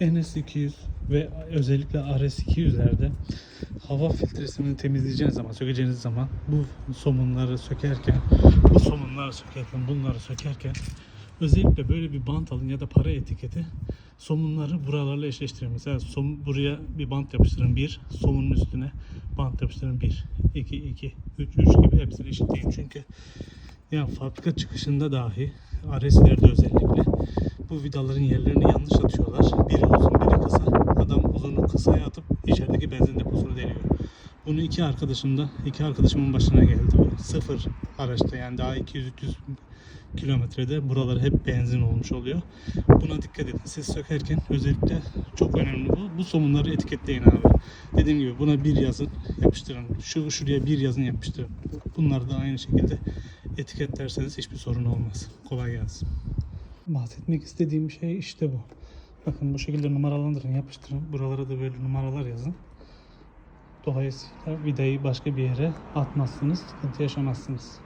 NS200 ve özellikle RS200'lerde hava filtresini temizleyeceğiniz zaman, sökeceğiniz zaman bu somunları sökerken, bu somunları sökerken, bunları sökerken özellikle böyle bir bant alın ya da para etiketi somunları buralarla eşleştirin. Mesela somun, buraya bir bant yapıştırın bir, somunun üstüne bant yapıştırın bir, iki, iki, üç, üç gibi hepsini eşitleyin. Çünkü yani fabrika çıkışında dahi RS'lerde özellikle bu vidaların yerlerini yanlış atıyorlar. Biri uzun biri kısa. Adam uzunu kısaya atıp içerideki benzin deposunu deliyor. Bunu iki arkadaşım da, iki arkadaşımın başına geldi. Bu sıfır araçta yani daha 200-300 kilometrede buralar hep benzin olmuş oluyor. Buna dikkat edin. Siz sökerken özellikle çok önemli bu. Bu somunları etiketleyin abi. Dediğim gibi buna bir yazın yapıştırın. Şu şuraya bir yazın yapıştırın. Bunları da aynı şekilde etiketlerseniz hiçbir sorun olmaz. Kolay gelsin. Bahsetmek istediğim şey işte bu. Bakın bu şekilde numaralandırın, yapıştırın. Buralara da böyle numaralar yazın. Dolayısıyla vidayı başka bir yere atmazsınız, sıkıntı yaşamazsınız.